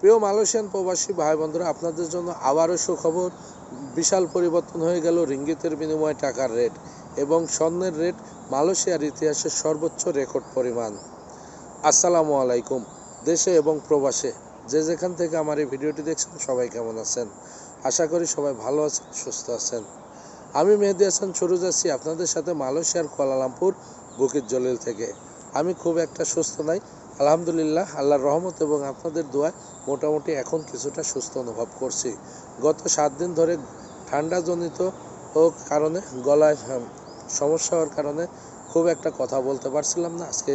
প্রিয় মালয়েশিয়ান প্রবাসী ভাই বন্ধুরা, আপনাদের জন্য আবারও সুখবর, বিশাল পরিবর্তন হয়ে গেল রিঙ্গিতের বিনিময়ে টাকার রেট এবং স্বর্ণের রেট মালয়েশিয়ার ইতিহাসের সর্বোচ্চ রেকর্ড পরিমাণ। আসসালামু আলাইকুম, দেশে এবং প্রবাসে। যে যেখান থেকে আমার এই ভিডিওটি দেখছেন, সবাই কেমন আছেন? আশা করি সবাই ভালো আছেন, সুস্থ আছেন। আমি মেহেদি হাসান, শুরু যাচ্ছি আপনাদের সাথে মালয়েশিয়ার কুয়ালালামপুর, বুকির জলিল থেকে। আমি খুব একটা সুস্থ নাই আলহামদুলিল্লাহ আল্লাহর রহমত এবং আপনাদের দোয়ায় মোটামুটি এখন কিছুটা সুস্থ অনুভব করছি। গত সাত দিন ধরে ঠান্ডাজনিত কারণে গলায় হ্যাঁ, সমস্যা হওয়ার কারণে খুব একটা কথা বলতে পারছিলাম না। আজকে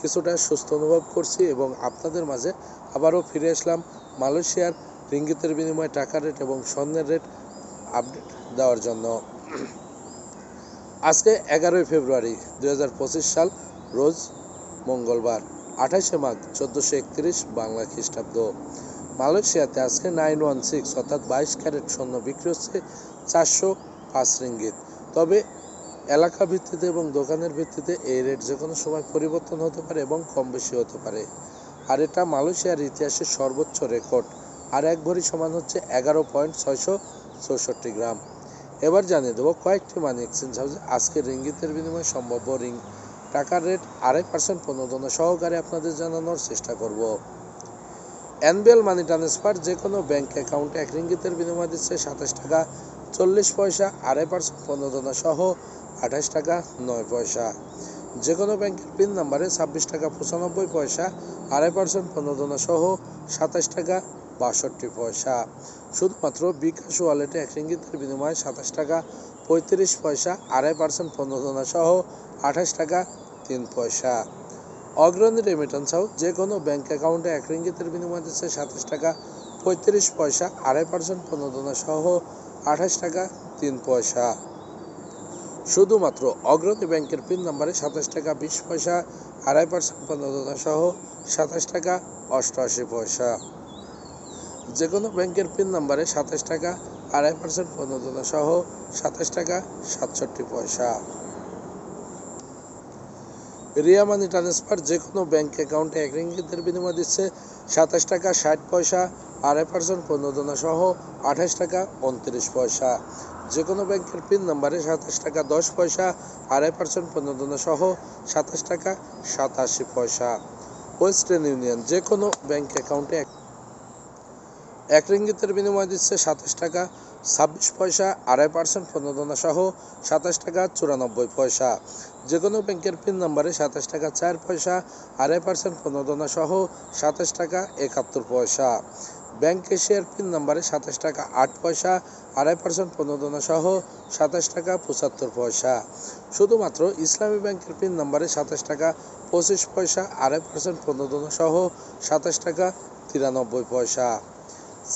কিছুটা সুস্থ অনুভব করছি এবং আপনাদের মাঝে আবারও ফিরে আসলাম মালয়েশিয়ার রিঙ্গিতের বিনিময়ে টাকা রেট এবং স্বর্ণের রেট আপডেট দেওয়ার জন্য। আজকে এগারোই ফেব্রুয়ারি দু হাজার পঁচিশ সাল রোজ মঙ্গলবার। আঠাশে মাঘ চোদ্দোশো একত্রিশ বাংলা খ্রিস্টাব্দ। মালয়েশিয়াতে আজকে নাইন ওয়ান সিক্স অর্থাৎ বাইশ ক্যারেট স্বর্ণ বিক্রি হচ্ছে চারশো পাঁচ রিঙ্গিত। তবে এলাকা ভিত্তিতে এবং দোকানের ভিত্তিতে এই রেট যে কোনো সময় পরিবর্তন হতে পারে এবং কম বেশি হতে পারে। আর এটা মালয়েশিয়ার ইতিহাসের সর্বোচ্চ রেকর্ড। আর এক ভরি সমান হচ্ছে এগারো পয়েন্ট ছয়শো চৌষট্টি গ্রাম। এবার জানিয়ে দেবো কয়েকটি মানি এক্সচেঞ্জ হাউসে আজকে রিঙ্গিতের বিনিময়ে সম্ভাব্য রিং টাকার রেট আড়াই পার্সেন্ট প্রণোদনা সহকারে আপনাদের জানানোর চেষ্টা করব। এনবিএল মানি ট্রান্সফার যে কোনো ব্যাঙ্ক অ্যাকাউন্টে এক রিঙ্গিতের বিনিময় দিচ্ছে সাতাশ টাকা, চল্লিশ পয়সা, আড়াই পার্সেন্ট প্রণোদনা সহ আঠাশ টাকা, নয় পয়সা। যে কোনো ব্যাংকের পিন নাম্বারে ছাব্বিশ টাকা, পঁচানব্বই পয়সা, আড়াই পার্সেন্ট প্রণোদনা সহ সাতাশ টাকা বাষট্টি পয়সা। শুধুমাত্র বিকাশ ওয়ালেটে এক রিঙ্গিতের বিনিময়ে সাতাশ টাকা, পঁয়ত্রিশ পয়সা, আড়াই পার্সেন্ট প্রণোদনা সহ আঠাশ টাকা, তিন পয়সা। অগ্রণী রেমিটেন্স হাউস যে কোনো ব্যাংক অ্যাকাউন্টে এক রিঙ্গিতের বিনিময়ে দিচ্ছে সাতাশ টাকা, পঁয়ত্রিশ পয়সা, আড়াই পার্সেন্ট প্রণোদনা সহ আঠাশ টাকা, তিন পয়সা। শুধুমাত্র অগ্রণী ব্যাংকের পিন নাম্বারে সাতাশ টাকা, বিশ পয়সা, আড়াই পার্সেন্ট প্রণোদনা সহ সাতাশ টাকা, অষ্টআশি পয়সা। যে কোনো ব্যাংকের পিন নাম্বারে সাতাশ টাকা, আড়াই পার্সেন্ট প্রণোদনা সহ সাতাশ টাকা, সাতষট্টি পয়সা। রিয়া মানি ট্রান্সফার যে কোনো ব্যাংক অ্যাকাউন্টে এক রিঙ্গিতের বিনিময় দিচ্ছে সাতাশ টাকা, ষাট পয়সা, আড়াই পার্সেন্ট প্রণোদনা সহ আঠাশ টাকা, উনত্রিশ পয়সা। যে কোনো ব্যাংকের পিন নাম্বারে সাতাশ টাকা, দশ পয়সা, আড়াই পার্সেন্ট প্রণোদনা সহ সাতাশ টাকা, সাতাশি পয়সা। ওয়েস্টার্ন ইউনিয়ন যে কোনো ব্যাংক অ্যাকাউন্টে এক রিঙ্গিতের বিনিময় দিচ্ছে সাতাশ টাকা, ছাব্বিশ পয়সা, আড়াই পার্সেন্ট প্রণোদনা সহ সাতাশ টাকা, চুরানব্বই পয়সা। যে কোনো ব্যাংকের পিন নাম্বারে সাতাশ টাকা, চার পয়সা, আড়াই পার্সেন্ট প্রণোদনা সহ সাতাশ টাকা, একাত্তর পয়সা। ব্যাংক এশিয়ার পিন নাম্বারে সাতাশ টাকা, আট পয়সা, আড়াই পার্সেন্ট প্রণোদনা সহ সাতাশ টাকা, পঁচাত্তর পয়সা। শুধুমাত্র ইসলামী ব্যাংকের পিন নাম্বারে সাতাশ টাকা, পঁচিশ পয়সা, আড়াই পার্সেন্ট প্রণোদনা সহ সাতাশ টাকা, তিরানব্বই পয়সা।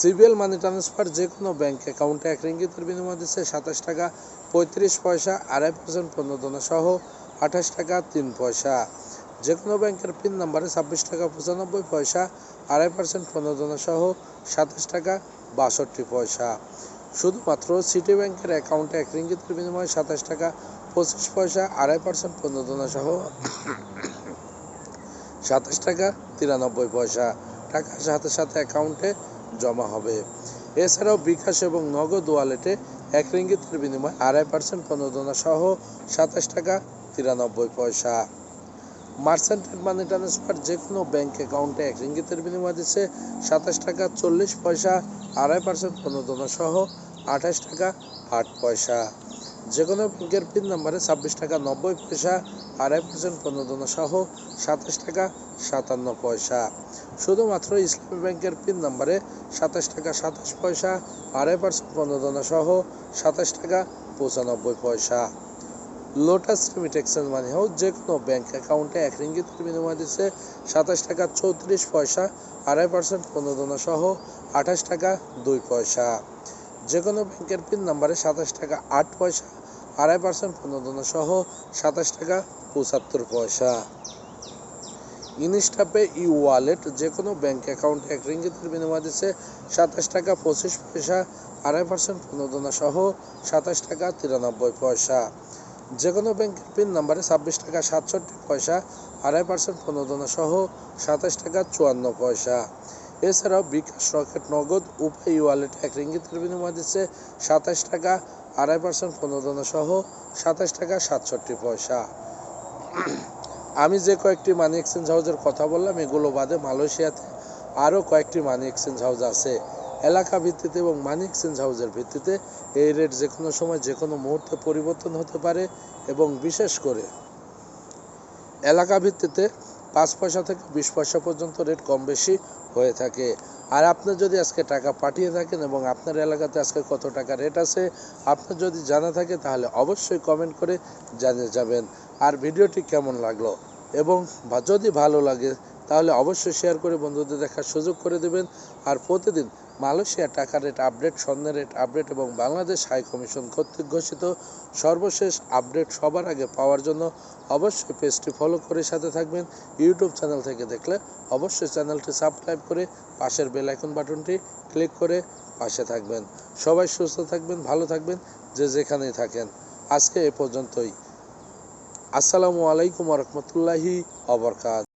সিবিএল মানি ট্রান্সফার যে কোনো ব্যাংক অ্যাকাউন্টে এক রিঙ্গিতের বিনিময় দিচ্ছে সাতাশ টাকা, পঁয়ত্রিশ পয়সা, আড়াই পার্সেন্ট প্রণোদনা সহ আঠাশ টাকা, তিন পয়সা। যে কোনো ব্যাংকের পিন নাম্বারে ছাব্বিশ টাকা, পঁচানব্বই পয়সা, আড়াই পার্সেন্ট প্রণোদনা সহ সাতাশ টাকা, বাষট্টি পয়সা। শুধুমাত্র সিটি ব্যাংকের অ্যাকাউন্টে এক রিঙ্গিতের বিনিময়ে সাতাশ টাকা, পঁচিশ পয়সা, আড়াই পার্সেন্ট প্রণোদনা সহ সাতাশ টাকা, তিরানব্বই পয়সা। টাকা সাথে সাথে অ্যাকাউন্টে জমা হবে। এছাড়াও বিকাশ এবং নগদ ওয়ালেটে এক রিঙ্গিতের বিনিময়ে আড়াই পার্সেন্ট প্রণোদনা সহ সাতাশ টাকা তিরানব্বই পয়সা। মার্চেন্টেড মানি ট্রান্সফার যে কোনো ব্যাঙ্ক অ্যাকাউন্টে এক রিঙ্গিতের বিনিময় দিচ্ছে সাতাশ টাকা চল্লিশ পয়সা, আড়াই পার্সেন্ট প্রণোদনা সহ আঠাশ টাকা আট পয়সা। যে কোনো ব্যাংকের পিন নাম্বারে ছাব্বিশ টাকা নব্বই পয়সা, আড়াই পার্সেন্ট প্রণোদনা সহ সাতাশ টাকা সাতান্ন পয়সা। শুধুমাত্র ইসলামী ব্যাংকের পিন নাম্বারে সাতাশ টাকা সাতাশ পয়সা, আড়াই পার্সেন্ট প্রণোদনা সহ সাতাশ টাকা পঁচানব্বই পয়সা। লোটাস এক্সচেঞ্জ মানি হাউস যে কোনো ব্যাঙ্ক অ্যাকাউন্টে এক রিঙ্গিতের বিনিময় দিচ্ছে সাতাশ টাকা চৌত্রিশ পয়সা, আড়াই পার্সেন্ট প্রণোদনা সহ আঠাশ টাকা দুই পয়সা। যে কোনো ব্যাংকের পিন নাম্বারে সাতাশ টাকা আট পয়সা, আড়াই পার্সেন্ট প্রণোদনা সহ সাতাশ টাকা পঁচাত্তর পয়সা। ইনস্টাপে ই ওয়ালেট যে কোনো ব্যাঙ্ক অ্যাকাউন্টে এক রিঙ্গিতের বিনিময় দিচ্ছে সাতাশ টাকা পঁচিশ পয়সা, আড়াই পার্সেন্ট প্রণোদনা সহ সাতাশ টাকা তিরানব্বই পয়সা। যে কোনো ব্যাংকের পিন নাম্বারে ছাব্বিশ টাকা সাতষট্টি পয়সা, আড়াই পার্সেন্ট প্রণোদনা সহ সাতাশ টাকা চুয়ান্ন পয়সা। এছাড়াও বিকাশ রকেট নগদ, উপায় ওয়ালেট এক রিঙ্গিতের বিনিময় দিচ্ছে সাতাশ টাকা আড়াই পার্সেন্ট প্রণোদনা সহ সাতাশ টাকা সাতষট্টি পয়সা। আমি যে কয়েকটি মানি এক্সচেঞ্জ হাউসের কথা বললাম, এগুলো বাদে মালয়েশিয়াতে আরও কয়েকটি মানি এক্সচেঞ্জ হাউস আছে। এলাকা ভিত্তিতে এবং মানি এক্সচেঞ্জ হাউসের ভিত্তিতে এই রেট যে কোনো সময় যে কোনো মুহূর্তে পরিবর্তন হতে পারে এবং বিশেষ করে এলাকা ভিত্তিতে পাঁচ পয়সা থেকে বিশ পয়সা পর্যন্ত রেট কম বেশি হয়ে থাকে। আর আপনার যদি আজকে টাকা পাঠিয়ে থাকেন এবং আপনার এলাকাতে আজকে কত টাকা রেট আছে, আপনার যদি জানা থাকে তাহলে অবশ্যই কমেন্ট করে জানিয়ে যাবেন। আর ভিডিওটি কেমন লাগল? এবং যদি ভালো লাগে তাহলে অবশ্যই শেয়ার করে বন্ধুদের দেখার সুযোগ করে দেবেন। আর প্রতিদিন মালয়েশিয়া টাকা রেট আপডেট স্বর্ণের রেট আপডেট এবং বাংলাদেশ হাই কমিশন কর্তৃক ঘোষিত সর্বশেষ আপডেট সবার আগে পাওয়ার জন্য অবশ্যই পেজটি ফলো করে সাথে থাকবেন। ইউটিউব চ্যানেল থেকে দেখলে অবশ্যই চ্যানেলটি সাবস্ক্রাইব করে পাশের বেল আইকন বাটনটি ক্লিক করে পাশে থাকবেন। সবাই সুস্থ থাকবেন, ভালো থাকবেন, যে যেখানেই থাকেন। আজকে এ পর্যন্তই। আসসালামু আলাইকুম রহমতুল্লাহি অবরকাত